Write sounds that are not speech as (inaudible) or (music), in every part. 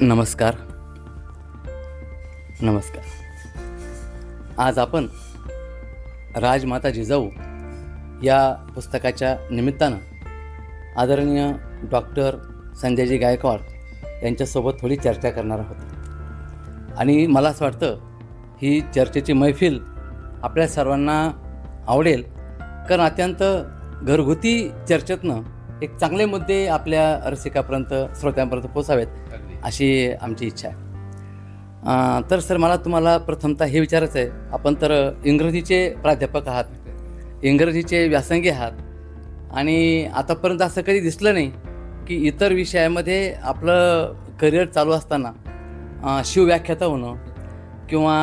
नमस्कार. नमस्कार. आज आपण राजमाता जिजाऊ या पुस्तकाच्या निमित्तानं आदरणीय डॉक्टर संजयजी गायकवाड यांच्यासोबत थोडी चर्चा करणार आहोत. आणि मला असं वाटतं ही चर्चेची मैफिल आपल्या सर्वांना आवडेल. कारण अत्यंत घरगुती चर्चेतनं एक चांगले मुद्दे आपल्या रसिकापर्यंत श्रोत्यांपर्यंत पोचावेत अशी आमची इच्छा आहे. तर सर मला तुम्हाला प्रथमतः हे विचारायचं आहे आपण तर इंग्रजीचे प्राध्यापक आहात. इंग्रजीचे व्यासंगी आहात. आणि आतापर्यंत असं कधी दिसलं नाही की इतर विषयामध्ये आपलं करिअर चालू असताना शिवव्याख्याता होणं किंवा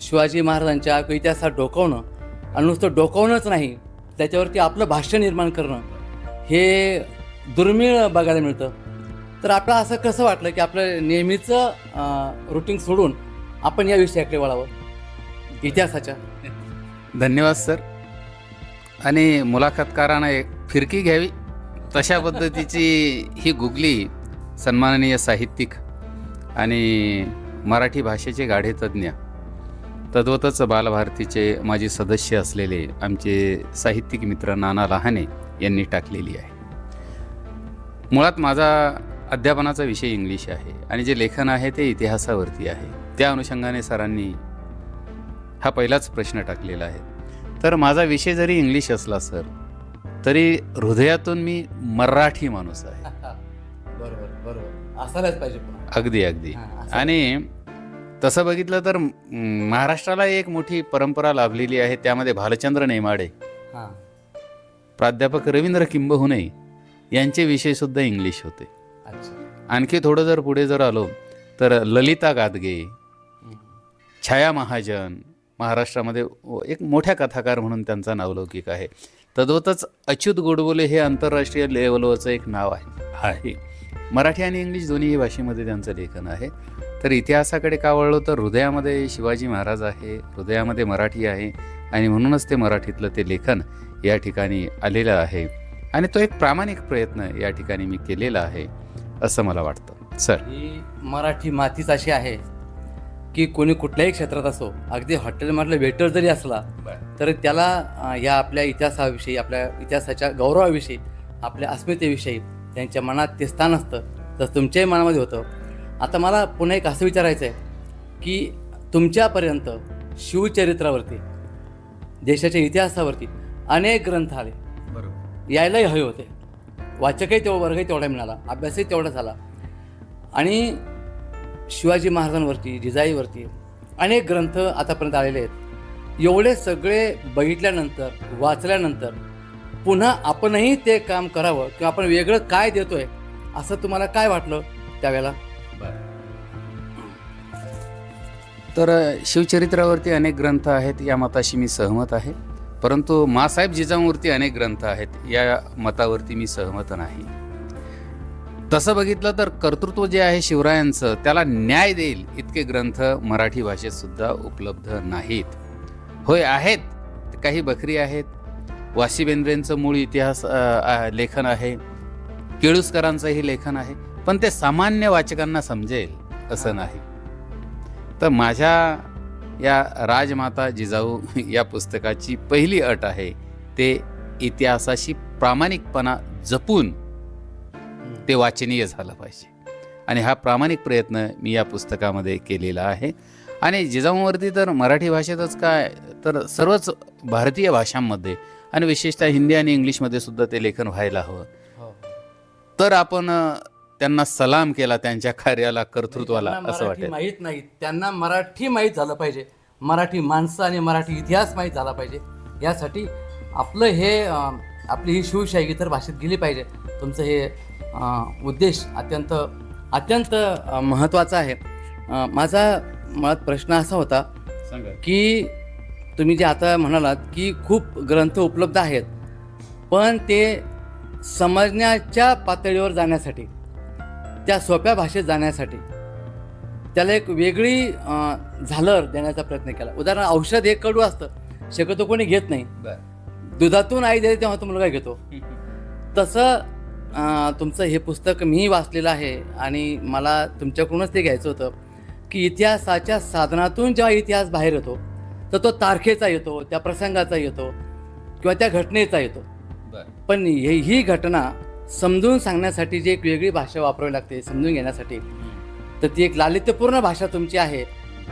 शिवाजी महाराजांच्या इतिहासात डोकावणं आणि नुसतं डोकावणंच नाही त्याच्यावरती आपलं भाष्य निर्माण करणं हे दुर्मिळ बघायला मिळतं. तर आपलं असं कसं वाटलं की आपलं नेहमीचं रुटीन सोडून आपण या विषयाकडे वळावं? इतिहासाच्या. धन्यवाद सर. आणि मुलाखतकारांना एक फिरकी घ्यावी. तशा (laughs) पद्धतीची ही गुगली सन्माननीय साहित्यिक आणि मराठी भाषेचे गाढे तज्ज्ञ तद्वतच बालभारतीचे माजी सदस्य असलेले आमचे साहित्यिक मित्र नाना लहाने यांनी टाकलेली आहे. मुळात माझा अध्यापनाचा विषय इंग्लिश आहे आणि जे लेखन आहे ते इतिहासावरती आहे. त्या अनुषंगाने सरांनी हा पहिलाच प्रश्न टाकलेला आहे. तर माझा विषय जरी इंग्लिश असला सर तरी हृदयातून मी मराठी माणूस आहे. (laughs) बरोबर बरोबर. असायलाच पाहिजे. अगदी अगदी. आणि तसं बघितलं तर महाराष्ट्राला एक मोठी परंपरा लाभलेली आहे त्यामध्ये भालचंद्र नेमाडे प्राध्यापक रवींद्र किंबहुने यांचे विषय सुद्धा इंग्लिश होते. आणखी थोडं जर पुढे जर आलो तर ललिता गादगे. छाया महाजन महाराष्ट्रामध्ये एक मोठ्या कथाकार म्हणून त्यांचा नावलौकिक आहे. तद्वतच अच्युत गोडबोले हे आंतरराष्ट्रीय लेवलवरचं एक नाव आहे. आहे. मराठी आणि इंग्लिश दोन्ही भाषेमध्ये त्यांचं लेखन आहे. तर इतिहासाकडे का वळलो तर हृदयामध्ये शिवाजी महाराज आहे हृदयामध्ये मराठी आहे आणि म्हणूनच ते मराठीतलं ते लेखन या ठिकाणी आलेलं आहे. आणि तो एक प्रामाणिक प्रयत्न या ठिकाणी मी केलेला आहे. असं मला वाटतं. सर. ही मराठी मातीच अशी आहे की कोणी कुठल्याही क्षेत्रात असो अगदी हॉटेलमधला वेटर जरी असला तर त्याला या आपल्या इतिहासाविषयी आपल्या इतिहासाच्या गौरवाविषयी आपल्या अस्मितेविषयी त्यांच्या मनात ते स्थान असतं. तर तुमच्याही मनामध्ये होतं आता मला पुन्हा एक असं विचारायचं आहे की तुमच्यापर्यंत शिवचरित्रावरती देशाच्या इतिहासावरती अनेक ग्रंथ आले. बरोबर. यायलाही हवे होते. वाचकही तेवढा वर्गही तेवढा मिळाला. अभ्यासही तेवढा झाला. आणि शिवाजी महाराजांवरती जिजाईवरती अनेक ग्रंथ आतापर्यंत आलेले आहेत. एवढे सगळे बघितल्यानंतर वाचल्यानंतर पुन्हा आपणही ते काम करावं किंवा आपण वेगळं काय देतोय असं तुम्हाला काय वाटलं त्यावेळेला? तर शिवचरित्रावरती अनेक ग्रंथ आहेत या मताशी मी सहमत आहे. परंतु मासाहेब जिजाऊवरती अनेक ग्रंथ आहेत या मतावरती मी सहमत नाही. तसं बघितलं तर कर्तृत्व जे आहे शिवरायांचं त्याला न्याय देईल इतके ग्रंथ मराठी भाषेत सुद्धा उपलब्ध नाहीत. होय आहेत. काही बखरी आहेत. वासी बेंद्रेंचं मूळ इतिहास लेखन आहे. केळुसकरांचंही लेखन आहे. पण ते सामान्य वाचकांना समजेल असं नाही. तर माझ्या या राजमाता जिजाऊ (laughs) या पुस्तकाची पहिली अट आहे. ते इतिहासाशी प्रामाणिकपणा जपून ते वाचनीय झालं पाहिजे. आणि हा प्रामाणिक प्रयत्न मी या पुस्तकामध्ये केलेला आहे. आणि जिजाऊवरती तर मराठी भाषेतच काय तर सर्वच भारतीय भाषांमध्ये आणि विशेषतः हिंदी आणि इंग्लिशमध्ये सुद्धा ते लेखन व्हायला हवं. तर आपण त्यांना सलाम केला त्यांच्या कार्याला कर्तृत्वाला असं वाटेल. माहीत नाही. त्यांना मराठी माहीत झालं पाहिजे. मराठी माणसं आणि मराठी इतिहास माहीत झाला पाहिजे. यासाठी आपलं हे आपली ही शिवशाही इतर भाषेत गेली पाहिजे. तुमचं हे उद्देश अत्यंत अत्यंत महत्त्वाचा आहे. माझा मुळात प्रश्न असा होता की तुम्ही जे आता म्हणालात की खूप ग्रंथ उपलब्ध आहेत. पण ते समजण्याच्या पातळीवर जाण्यासाठी त्या सोप्या भाषेत जाण्यासाठी. त्याला एक वेगळी झालर देण्याचा प्रयत्न केला. उदाहरण औषध एक कडू असतं. शक्यतो कोणी घेत नाही. दुधातून आई देते तेव्हा तो मुलगा घेतो. तसं तुमचं हे पुस्तक मी वाचलेलं आहे आणि मला तुमच्याकडूनच ते घ्यायचं होतं की इतिहासाच्या साधनातून जेव्हा इतिहास बाहेर येतो तर तो तारखेचा येतो त्या प्रसंगाचा येतो किंवा त्या घटनेचा येतो. पण हे ही घटना समजून सांगण्यासाठी जी एक वेगळी भाषा वापरावी लागते समजून घेण्यासाठी तर ती एक लालित्यपूर्ण भाषा तुमची आहे.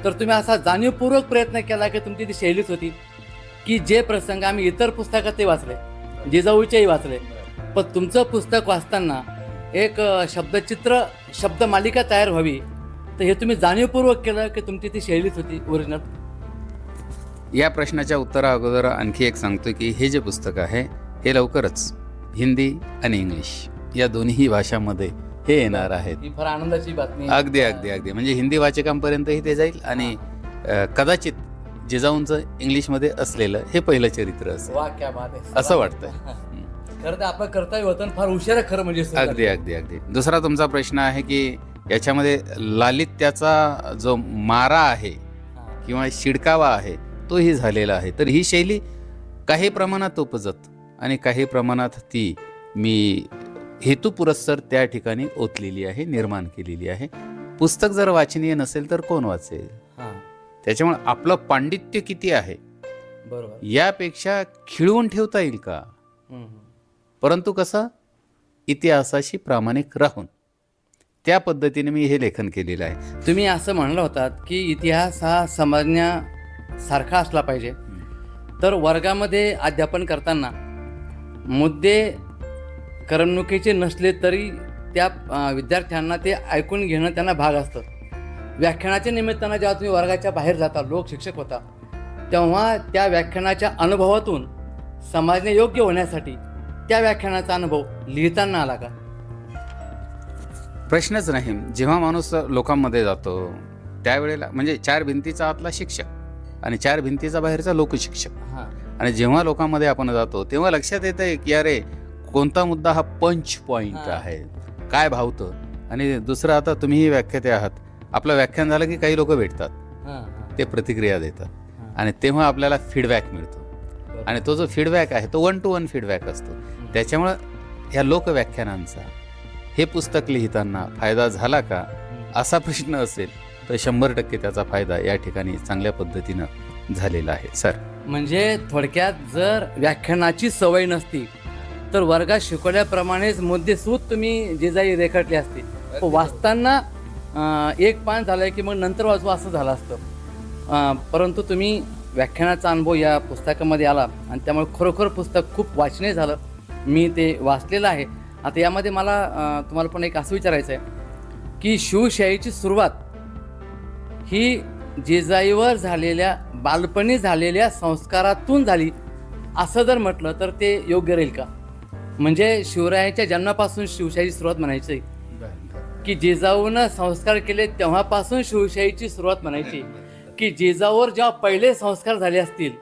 तर तुम्ही असा जाणीवपूर्वक प्रयत्न केला की तुमची ती शैलीच होती की जे प्रसंग आम्ही इतर पुस्तकात ते वाचले जिजाऊचेही वाचले. पण तुमचं पुस्तक वाचताना एक शब्दचित्र शब्दचित्र शब्दमालिका तयार व्हावी तर हे तुम्ही जाणीवपूर्वक केलं की तुमची ती शैलीच होती ओरिजिनल. या प्रश्नाच्या उत्तरा अगोदर आणखी एक सांगतो की हे जे पुस्तक आहे हे लवकरच हिंदी आणि इंग्लिश या दोन्ही भाषांमध्ये हे येणार आहेत. ही फार आनंदाची बातमी अगदी अगदी अगदी. म्हणजे हिंदी वाचकांपर्यंतही ते जाईल आणि अ, कदाचित जिजाऊंचं इंग्लिशमध्ये असलेलं हे पहिलं चरित्र असेल. वा क्या बात आहे. असं वाटतंय. (laughs) खरं तर आपलं कर्तव्य आणि फार उशीर आहे खरं म्हणजे अगदी अगदी अगदी. दुसरा तुमचा प्रश्न आहे की याच्यामध्ये लालित्याचा जो मारा आहे. किंवा शिडकावा आहे तोही झालेला आहे. तर ही शैली काही प्रमाणात उपजत? आणि काही प्रमाणात ती मी हेतुपुरस्सर त्या ठिकाणी ओतलेली आहे निर्माण केलेली आहे. पुस्तक जर वाचनीय नसेल तर कोण वाचेल? हा. त्याच्यामुळे आपलं पांडित्य किती आहे? बरोबर. यापेक्षा खिळवून ठेवता येईल का. परंतु कसं? इतिहासाशी प्रामाणिक राहून. त्या पद्धतीने मी हे लेखन केलेलं आहे. तुम्ही असं म्हणलं होतात की इतिहास हा समजण्यासारखा असला पाहिजे. तर वर्गामध्ये अध्यापन करताना मुद्दे करमणुकीचे नसले तरी त्या विद्यार्थ्यांना ते ऐकून घेणं त्यांना भाग असतं. व्याख्यानाच्या निमित्तानं जेव्हा तुम्ही वर्गाच्या बाहेर जाता लोक शिक्षक होता तेव्हा त्या व्याख्यानाच्या अनुभवातून समाजने योग्य होण्यासाठी त्या व्याख्यानाचा अनुभव लिहिताना आला का? प्रश्नच नाही. जेव्हा माणूस लोकांमध्ये जातो त्यावेळेला म्हणजे चार भिंतीचा आतला शिक्षक आणि चार भिंतीचा बाहेरचा लोकशिक्षक. हां. आणि जेव्हा लोकांमध्ये आपण जातो तेव्हा लक्षात येतं की अरे कोणता मुद्दा हा पंच पॉइंट हा. आहे? काय भावतं? आणि दुसरं आता तुम्हीही व्याख्याते आहात. आपलं व्याख्यान झालं की काही लोक भेटतात. ते प्रतिक्रिया देतात. आणि तेव्हा आपल्याला फीडबॅक मिळतो. आणि तो जो फीडबॅक आहे तो वन टू वन फीडबॅक असतो. त्याच्यामुळं ह्या लोकव्याख्यानांचा हे पुस्तक लिहिताना फायदा झाला का. असा प्रश्न असेल तर शंभर टक्के त्याचा फायदा या ठिकाणी चांगल्या पद्धतीनं झालेला आहे. सर. म्हणजे थोडक्यात जर व्याख्यानाची सवय नसती तर वर्गात शिकवल्याप्रमाणेच मुद्देसूद तुम्ही जिजाई रेखाटली असती. वाचताना एक पान झालंय की मग नंतर वाचू असं झालं असतं. परंतु तुम्ही व्याख्यानाचा अनुभव या पुस्तकामध्ये आला आणि त्यामुळे खरोखर पुस्तक खूप वाचनीय झालं. मी ते वाचलेलं आहे. आता यामध्ये मला तुम्हाला पण एक असं विचारायचं आहे की शिवशाहीची सुरुवात ही जेजाईवर झालेल्या बालपणी झालेल्या संस्कारातून झाली असं जर म्हटलं तर ते योग्य राहील का? म्हणजे शिवरायाच्या जन्मापासून शिवशाही सुरुवात म्हणायची. की जिजाऊनं संस्कार केले तेव्हापासून शिवशाहीची सुरुवात म्हणायची. की जेजावर जेव्हा पहिले संस्कार झाले असतील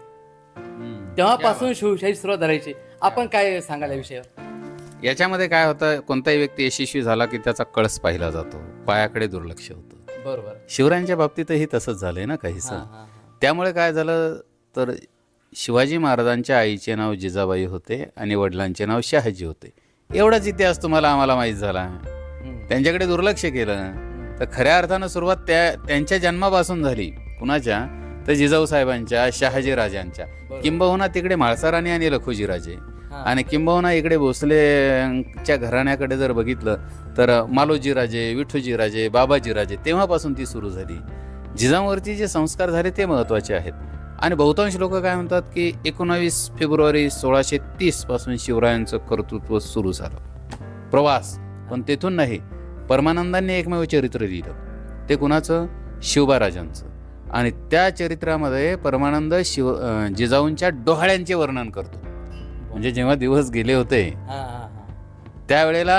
तेव्हापासून शिवशाही सुरुवात करायची आपण काय सांगाल या विषयावर? याच्यामध्ये काय होतं कोणताही व्यक्ती यशस्वी झाला की त्याचा कळस पाहिला जातो. पायाकडे दुर्लक्ष होतं. बरोबर. शिवरायांच्या बाबतीतही तसंच झालंय ना काहीसं त्यामुळे काय झालं तर शिवाजी महाराजांच्या आईचे नाव जिजाबाई होते आणि वडिलांचे नाव शहाजी होते. एवढाच इतिहास तुम्हाला आम्हाला माहीत झाला. त्यांच्याकडे दुर्लक्ष केलं. तर खऱ्या अर्थानं सुरुवात त्या त्यांच्या जन्मापासून झाली. कुणाच्या? तर जिजाऊ साहेबांच्या शहाजी राजांच्या. किंबहुना तिकडे म्हाळसाराणी आणि लखोजी राजे आणि किंबहुना इकडे भोसलेच्या घराण्याकडे जर बघितलं तर मालोजी राजे बाबाजीराजे राजे बाबाजी राजे तेव्हापासून ती सुरू झाली. जिजाऊवरती जे संस्कार झाले ते महत्त्वाचे आहेत. आणि बहुतांश लोक काय म्हणतात की एकोणावीस फेब्रुवारी सोळाशे तीसपासून शिवरायांचं कर्तृत्व सुरू झालं. प्रवास पण तेथून नाही परमानंदांनी एकमेव चरित्र लिहिलं. ते कुणाचं? शिवबाराजांचं. आणि त्या चरित्रामध्ये परमानंद शिव जिजाऊंच्या डोहाळ्यांचे वर्णन करतो. म्हणजे जेव्हा दिवस गेले होते त्यावेळेला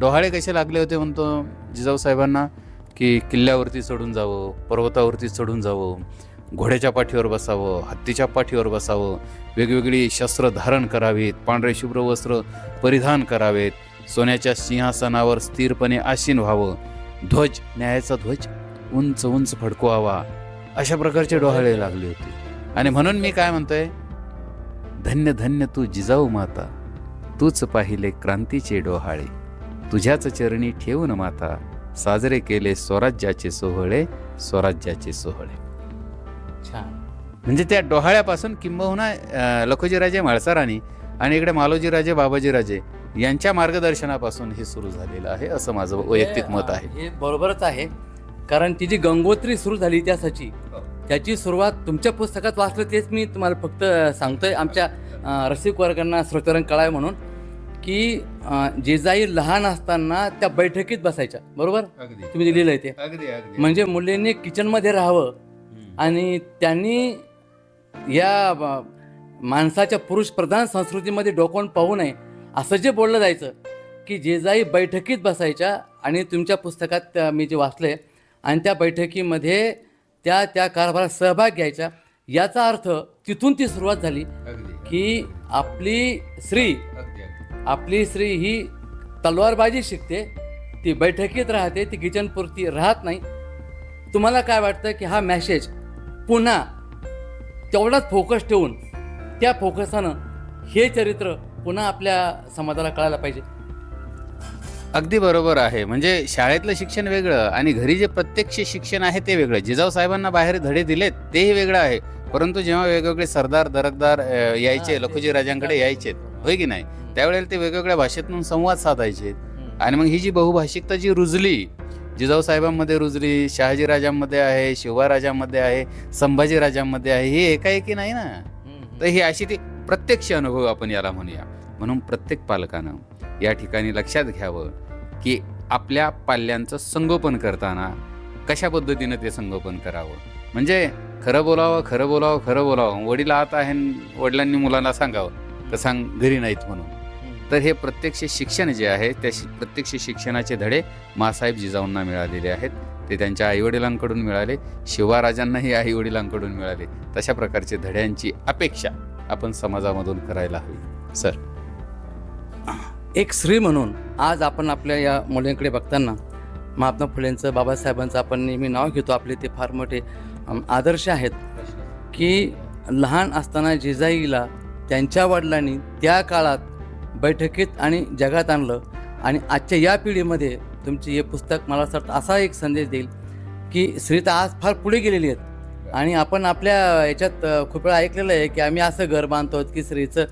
डोहाळे कसे लागले होते म्हणतो जिजाऊ साहेबांना? की किल्ल्यावरती चढून जावं पर्वतावरती चढून जावं घोड्याच्या पाठीवर बसावं हत्तीच्या पाठीवर बसावं वेगवेगळी शस्त्र धारण करावीत पांढरे शुभ्र वस्त्र परिधान करावेत सोन्याच्या सिंहासनावर स्थिरपणे आसीन व्हावं ध्वज न्यायाचा ध्वज उंच उंच फडकवावा अशा प्रकारचे डोहाळे लागले होते. आणि म्हणून मी काय म्हणतोय धन्य धन्य तू जिजाऊ माता तूच पाहिले क्रांतीचे डोहाळे. तुझ्याच चरणी ठेवून माता साजरे केले स्वराज्याचे सोहळे स्वराज्याचे सोहळे. छान. म्हणजे त्या डोहाळ्यापासून किंबहुना लखोजीराजे म्हाळसारांनी आणि इकडे मालोजीराजे बाबाजीराजे यांच्या मार्गदर्शनापासून हे सुरू झालेलं आहे असं माझं वैयक्तिक मत आहे. हे बरोबरच आहे. कारण ती जी गंगोत्री सुरू झाली इतिहासाची त्याची सुरुवात तुमच्या पुस्तकात वाचलं तेच मी तुम्हाला फक्त सांगतोय. आमच्या रसिक वर्गांना श्रोत्यांना कळाय म्हणून की जिजाई लहान असताना त्या बैठकीत बसायच्या. बरोबर? तुम्ही लिहिलंय ते. म्हणजे मुलींनी किचनमध्ये राहावं आणि त्यांनी या माणसाच्या पुरुष प्रधान संस्कृतीमध्ये डोकावून पाहू नये असं जे बोललं जायचं की जिजाई बैठकीत बसायच्या आणि तुमच्या पुस्तकात मी जे वाचले आणि त्या बैठकीमध्ये त्या त्या कारभारात सहभाग घ्यायच्या याचा अर्थ तिथून ती सुरुवात झाली की आपली स्त्री आपली स्त्री ही तलवारबाजी शिकते ती बैठकीत राहते ती किचनपुरती राहत नाही. तुम्हाला काय वाटतं की हा मॅसेज पुन्हा तेवढाच फोकस ठेवून त्या फोकसानं हे चरित्र पुन्हा आपल्या समाजाला कळायला पाहिजे? अगदी बरोबर आहे. म्हणजे शाळेतलं शिक्षण वेगळं आणि घरी जे प्रत्यक्ष शिक्षण आहे ते वेगळं. जिजाऊ साहेबांना बाहेर धडे दिलेत तेही वेगळं आहे. परंतु जेव्हा वेगवेगळे सरदार दरकदार अ, यायचे लखोजी राजांकडे यायचे होय की नाही? त्यावेळेला ते वेगवेगळ्या भाषेतून संवाद साधायचे. आणि मग ही जी बहुभाषिकता जी रुजली जिजाऊ साहेबांमध्ये रुजली शहाजी राजांमध्ये आहे शिवाराजांमध्ये आहे संभाजी राजांमध्ये आहे ही एकाएकी नाही ना? तर ही अशी ती प्रत्यक्ष अनुभव आपण याला म्हणूया. म्हणून प्रत्येक पालकानं या ठिकाणी लक्षात घ्यावं की आपल्या पाल्यांचं संगोपन करताना कशा पद्धतीनं ते संगोपन करावं? म्हणजे खरं बोलावं खरं बोलावं खरं बोलावं. वडील आत आहे वडिलांनी मुलांना सांगावं तर सांग घरी नाहीत म्हणून. तर हे प्रत्यक्ष शिक्षण जे आहे त्या शि- प्रत्यक्ष शिक्षणाचे धडे मासाहेब जिजाऊंना मिळालेले आहेत. ते त्यांच्या आईवडिलांकडून मिळाले शिवाराजांनाही आईवडिलांकडून मिळाले. तशा प्रकारचे धड्यांची अपेक्षा आपण समाजामधून करायला हवी. सर. एक स्त्री म्हणून आज आपण आपल्या या मुलींकडे बघताना महात्मा फुलेंचं बाबासाहेबांचं आपण नेहमी नाव घेतो. आपले ते फार मोठे आदर्श आहेत. की लहान असताना जिजाईला त्यांच्या वडिलांनी त्या काळात बैठकीत आणि जगात आणलं. आणि आजच्या या पिढीमध्ये तुमचे हे पुस्तक मला असं वाटतं असा एक संदेश देईल की स्त्री तर आज फार पुढे गेलेली आहेत. आणि आपण आपल्या याच्यात खूप वेळा ऐकलेलं आहे की आम्ही असं घर बांधतो की स्त्रीचं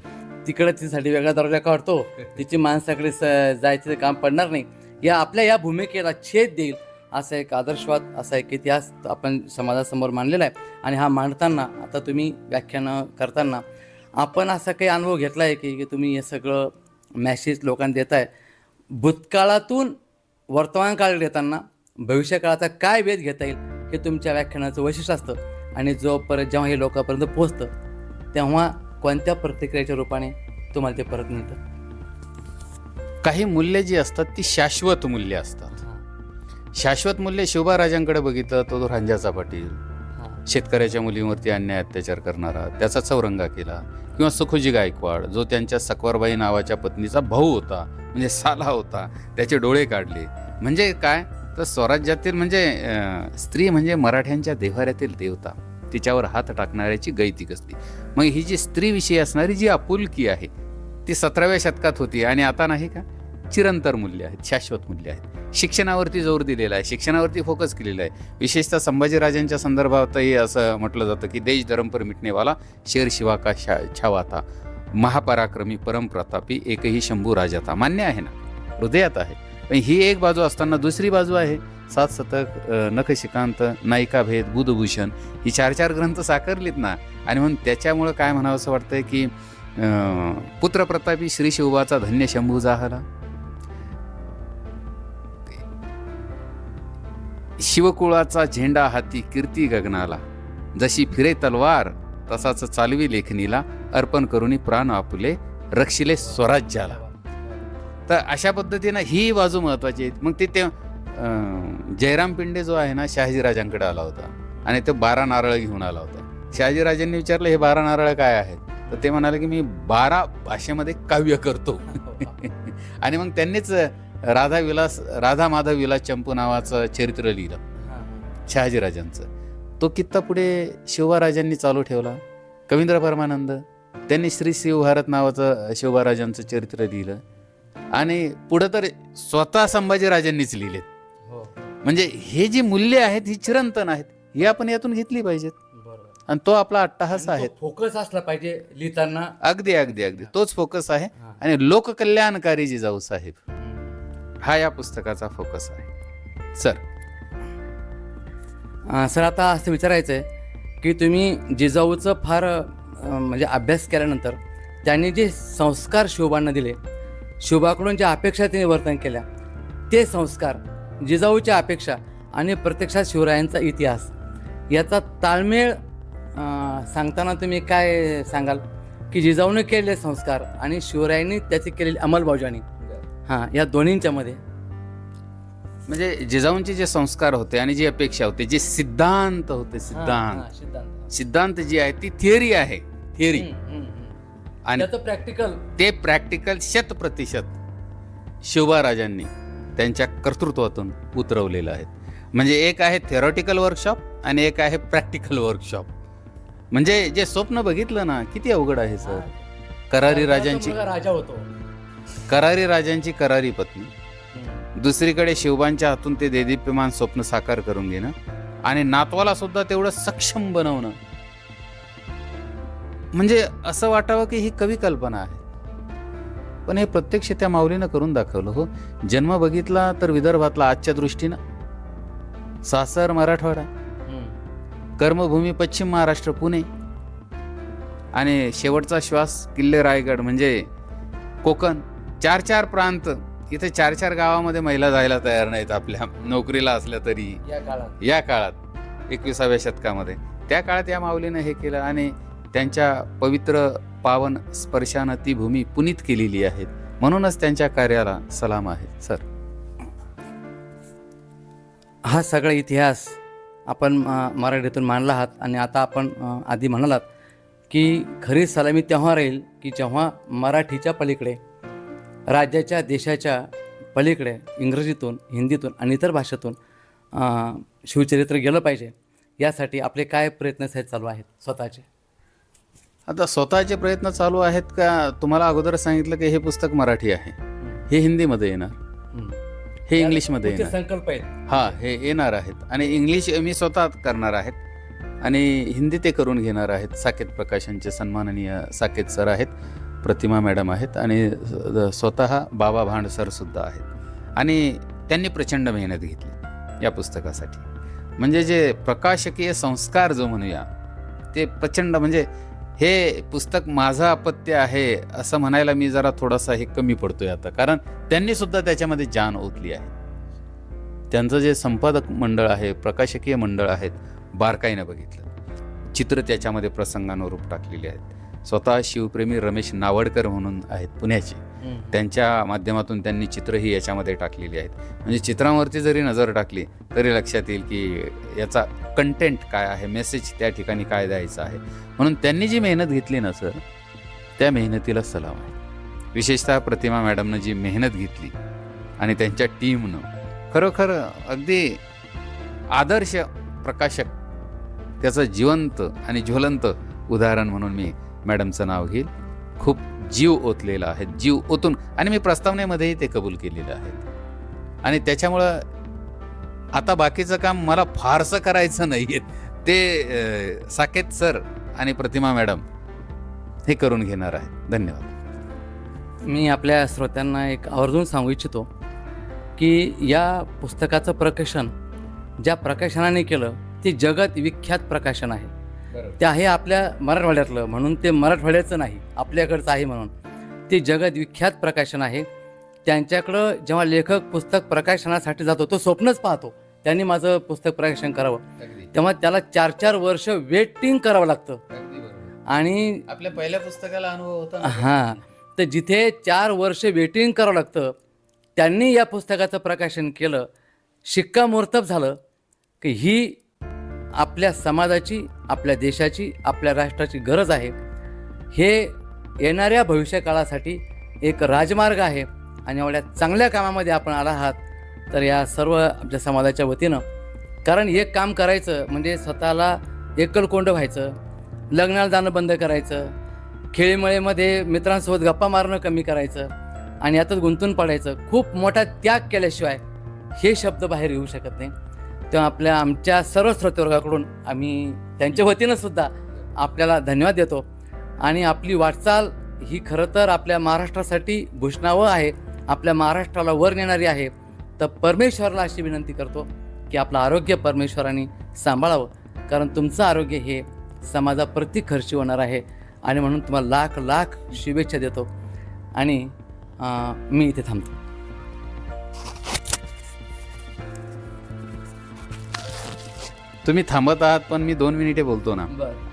तिकडं तिच्यासाठी वेगळा दरवाजा काढतो. तिची माणसाकडे स- जायचं काम पडणार नाही. या आपल्या या भूमिकेला छेद देईल असा एक आदर्शवाद असा एक इतिहास आपण समाजासमोर मांडलेला आहे. आणि हा मांडताना आता तुम्ही व्याख्यानं करताना आपण असा काही अनुभव घेतला आहे की की तुम्ही हे सगळं मॅसेज लोकांना देत आहे भूतकाळातून वर्तमान काळ देताना भविष्यकाळाचा काय वेध घेता येईल हे तुमच्या व्याख्यानाचं वैशिष्ट्य असतं. आणि जोपर्यंत जेव्हा हे लोकांपर्यंत पोहोचतं तेव्हा कोणत्या प्रतिक्रियेच्या रूपाने तुम्हाला ते परत मिळतं? काही मूल्य जी असतात ती शाश्वत मूल्य असतात. शाश्वत मूल्य शिवबाराजांकडे बघितलं तो तो रांजाचा पाटील. शेतकऱ्याच्या मुलींवरती अन्याय अत्याचार करणारा त्याचा चौरंगा केला. किंवा सुखोजी गायकवाड जो त्यांच्या सकवरबाई नावाच्या पत्नीचा भाऊ होता म्हणजे साला होता त्याचे डोळे काढले. म्हणजे काय? तर स्वराज्यातील म्हणजे स्त्री म्हणजे मराठ्यांच्या देव्हाऱ्यातील देवता. तिच्यावर हात टाकणाऱ्याची गैती कसली? मग ही जी स्त्रीविषयी असणारी जी आपुलकी आहे ती सतराव्या शतकात होती आणि आता नाही का? चिरंतर मूल्य आहेत शाश्वत मूल्य आहेत. शिक्षणावरती जोर दिलेला आहे शिक्षणावरती फोकस केलेला आहे. विशेषतः संभाजीराजांच्या संदर्भातही असं म्हटलं जातं की देश धर्म पर मिटणेवाला शेर शिवा का शा छावाता महापराक्रमी परमप्रतापी एकही शंभू राजाता मान्य आहे ना? हृदयात आहे. पण ही एक बाजू असताना दुसरी बाजू आहे. सात शतक नखशिकांत नायिकाभेद बुधभूषण ही चार चार ग्रंथ साकारलीत ना. आणि म्हणून त्याच्यामुळं काय म्हणावं असं वाटतंय की पुत्रप्रतापी श्री शिवबाचा धन्य शंभू झाला शिवकुळाचा झेंडा हाती कीर्ती गगनाला. जशी फिरे तलवार तसाच चालवी लेखणीला अर्पण करून प्राण आपुले रक्षिले स्वराज्याला. तर अशा पद्धतीनं ही बाजू महत्वाची आहे मग ते जयराम पिंडे जो आहे ना शहाजीराजांकडे आला होता. आणि तो बारा नारळ घेऊन आला होता. शहाजीराजांनी विचारलं हे बारा नारळ काय आहेत? तर ते म्हणाले की मी बारा भाषेमध्ये काव्य करतो. (laughs) आणि मग त्यांनीच राधा विलास राधा माधव विलास चंपू नावाचं चरित्र लिहिलं. शहाजीराजांचं. तो कित्ता पुढे शिवबाराजांनी चालू ठेवला? कवींद्र परमानंद. त्यांनी श्री शिवभारत नावाचं शिवबाराजांचं चरित्र लिहिलं. आणि पुढं तर स्वतः संभाजीराजांनीच लिहिलेत. म्हणजे हे जी मूल्य आहेत ही चिरंतन आहेत ही आपण यातून घेतली पाहिजेत. आणि तो आपला अट्टहास आहे. फोकस असला पाहिजे लिहिताना. अगदी अगदी अगदी. तोच फोकस आहे. आणि लोककल्याणकारी जिजाऊ साहेब हा या पुस्तकाचा फोकस आहे. सर. अं, सर आता असं विचारायचं आहे की तुम्ही जिजाऊचं फार म्हणजे अभ्यास केल्यानंतर त्यांनी जे संस्कार शिवबांना दिले शिवबाकडून ज्या अपेक्षा त्यांनी वर्तन केल्या ते संस्कार जिजाऊच्या अपेक्षा आणि प्रत्यक्षात शिवरायांचा इतिहास. याचा ताळमेळ सांगताना तुम्ही काय सांगाल? की जिजाऊने केलेले संस्कार आणि शिवरायांनी त्याची केलेली अंमलबजावणी. हां या दोन्हींच्यामध्ये म्हणजे जिजाऊंचे जे संस्कार होते आणि जी अपेक्षा होते जे सिद्धांत होते सिद्धांत. सिद्धांत. जी आहे ती थिअरी आहे. थिअरी आणि प्रॅक्टिकल ते प्रॅक्टिकल शत प्रतिशत शिवबाराजांनी त्यांच्या कर्तृत्वातून उतरवलेलं आहे म्हणजे एक आहे थेरॉटिकल वर्कशॉप आणि एक आहे प्रॅक्टिकल वर्कशॉप म्हणजे जे स्वप्न बघितलं ना किती अवघड आहे सर. करारी राजांची राजा होतो. करारी राजांची करारी पत्नी. दुसरीकडे शिवबांच्या हातून ते देदीप्यमान स्वप्न साकार करून घेणं आणि नातवाला सुद्धा तेवढं सक्षम बनवणं. म्हणजे असं वाटावं की ही कवी कल्पना आहे. पण हे प्रत्यक्ष त्या माऊलीनं करून दाखवलं हो. जन्म बघितला तर विदर्भातला आजच्या दृष्टीनं. सासर मराठवाडा. कर्मभूमी पश्चिम महाराष्ट्र पुणे. आणि शेवटचा श्वास किल्ले रायगड म्हणजे कोकण. चार चार प्रांत. इथे चार चार गावामध्ये महिला जायला तयार नाहीत आपल्या नोकरीला असल्या तरी. या काळात. या काळात. एकविसाव्या शतकामध्ये. त्या काळात या माऊलीनं हे केलं आणि त्यांच्या पवित्र पावन स्पर्शानं ती भूमी पुनीत केलेली आहे म्हणूनच त्यांच्या कार्याला सलाम आहे सर. हा सगळा इतिहास आपण मराठीतून मांडला आहात आणि आता आपण आधी म्हणालात की खरी सलामी तेव्हा राहील की जेव्हा मराठीच्या पलीकडे राज्याच्या देशाच्या पलीकडे इंग्रजीतून हिंदीतून आणि इतर भाषेतून शिवचरित्र गेलं पाहिजे यासाठी आपले काय प्रयत्न साहेब चालू आहेत स्वतःचे? आता स्वतःचे प्रयत्न चालू आहेत का? तुम्हाला अगोदर सांगितलं की हे पुस्तक मराठी आहे. हे हिंदीमध्ये येणार. हं. हे इंग्लिशमध्ये येणार. संकल्प आहेत. हा हे येणार आहेत. आणि इंग्लिश मी स्वतः करणार आहेत. आणि हिंदी ते करून घेणार आहेत. साकेत प्रकाशांचे सन्माननीय साकेत सर आहेत. प्रतिमा मॅडम आहेत. आणि स्वतः बाबा भांड सर सुद्धा आहेत. आणि त्यांनी प्रचंड मेहनत घेतली या पुस्तकासाठी. म्हणजे जे प्रकाशकीय संस्कार जो म्हणूया ते प्रचंड म्हणजे हे पुस्तक माझं अपत्य आहे असं म्हणायला मी जरा थोडासा हे कमी पडतोय आता. कारण त्यांनी सुद्धा त्याच्यामध्ये जान ओतली आहे. त्यांचं जे संपादक मंडळ आहे प्रकाशकीय मंडळ आहेत बारकाईनं बघितलं. चित्र त्याच्यामध्ये प्रसंगानुरूप टाकलेले आहेत. स्वतः शिवप्रेमी रमेश नावडकर म्हणून आहेत पुण्याचे. त्यांच्या माध्यमातून त्यांनी चित्रही याच्यामध्ये टाकलेली आहेत. म्हणजे चित्रांवरती जरी नजर टाकली तरी लक्षात येईल की याचा कंटेंट काय आहे मेसेज त्या ठिकाणी काय द्यायचा आहे. म्हणून त्यांनी जी मेहनत घेतली ना सर त्या मेहनतीला सलाम आहे. विशेषतः प्रतिमा मॅडमनं जी मेहनत घेतली आणि त्यांच्या टीमनं खरोखर अगदी आदर्श प्रकाशक त्याचं जिवंत आणि ज्वलंत उदाहरण म्हणून मी मॅडमचं नाव घेईल. खूप जीव ओतलेला आहे. जीव ओतून आणि मी प्रस्तावनेमध्येही ते कबूल केलेलं आहे. आणि त्याच्यामुळं आता बाकीचं काम मला फारसं करायचं नाही ते साकेत सर आणि प्रतिमा मॅडम हे करून घेणार आहे धन्यवाद. मी आपल्या श्रोत्यांना एक आवर्जून सांगू इच्छितो की या पुस्तकाचं प्रकाशन ज्या प्रकाशनाने केलं ते जगत विख्यात प्रकाशन आहे. ते आहे आपल्या मराठवाड्यातलं म्हणून ते मराठवाड्याचं नाही आपल्याकडचं आहे म्हणून. ते जगत विख्यात प्रकाशन आहे. त्यांच्याकडं जेव्हा लेखक पुस्तक प्रकाशनासाठी जातो तो स्वप्नच पाहतो. त्यांनी माझं पुस्तक प्रकाशन करावं. तेव्हा त्याला चार चार वर्ष वेटिंग करावं लागतं. आणि आपल्या पहिल्या पुस्तकाला अनुभव होता? हां. तर जिथे चार वर्ष वेटिंग करावं लागतं त्यांनी या पुस्तकाचं प्रकाशन केलं. शिक्कामोर्तब झालं की ही आपल्या समाजाची आपल्या देशाची आपल्या राष्ट्राची गरज आहे. हे येणाऱ्या भविष्यकाळासाठी एक राजमार्ग आहे आणि एवढ्या चांगल्या कामामध्ये आपण आला आहात तर या सर्व आमच्या समाजाच्या वतीनं. कारण एक काम करायचं म्हणजे स्वतःला एकलकोंड व्हायचं लग्नाला जाणं बंद करायचं खेळीमळेमध्ये मित्रांसोबत गप्पा मारणं कमी करायचं आणि यातच गुंतून पडायचं खूप मोठा त्याग केल्याशिवाय हे शब्द बाहेर येऊ शकत नाही. तेव्हा आपल्या आमच्या सर्व श्रोतेवर्गाकडून आम्ही त्यांच्या वतीनं सुद्धा आपल्याला धन्यवाद देतो. आणि आपली वाटचाल ही खरं तर आपल्या महाराष्ट्रासाठी भूषणावं आहे. आपल्या महाराष्ट्राला वर नेणारी आहे. तर परमेश्वराला अशी विनंती करतो की आपलं आरोग्य परमेश्वराने सांभाळावं. कारण तुमचं आरोग्य हे समाजाप्रती खर्ची होणार आहे. आणि म्हणून तुम्हाला लाख लाख शुभेच्छा देतो. आणि मी इथे थांबतो. तुम्ही थांबत आहात पण मी दोन मिनिटे बोलतो ना.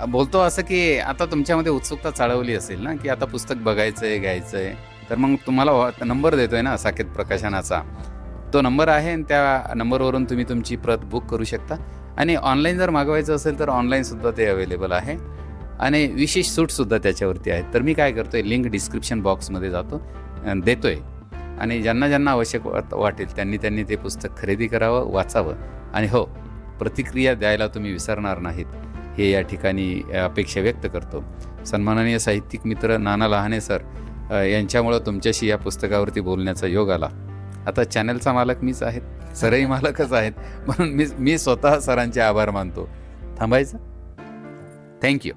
बोलतो असं की आता तुमच्यामध्ये उत्सुकता चाळवली असेल ना की आता पुस्तक बघायचंय घ्यायचंय तर मग तुम्हाला नंबर देतोय ना साकेत प्रकाशनाचा. तो नंबर आहे आणि त्या नंबरवरून तुम्ही तुमची प्रत बुक करू शकता. आणि ऑनलाईन जर मागवायचं असेल तर ऑनलाईन सुद्धा ते अवेलेबल आहे. आणि विशेष सूटसुद्धा त्याच्यावरती आहेत. तर मी काय करतोय लिंक डिस्क्रिप्शन बॉक्समध्ये जातो अन् देतोय. आणि ज्यांना ज्यांना आवश्यक वाट- वाटेल त्यांनी त्यांनी ते पुस्तक खरेदी करावं वाचावं. आणि हो प्रतिक्रिया द्यायला तुम्ही विसरणार नाहीत. हे या ठिकाणी अपेक्षा व्यक्त करतो. सन्माननीय साहित्यिक मित्र नाना लहाने सर यांच्यामुळं तुमच्याशी या पुस्तकावरती बोलण्याचा योग आला. आता चॅनलचा मालक मीच आहेत. सरही मालकच आहेत. म्हणून मी मी स्वतः सरांचे आभार मानतो. थांबायचं? थँक्यू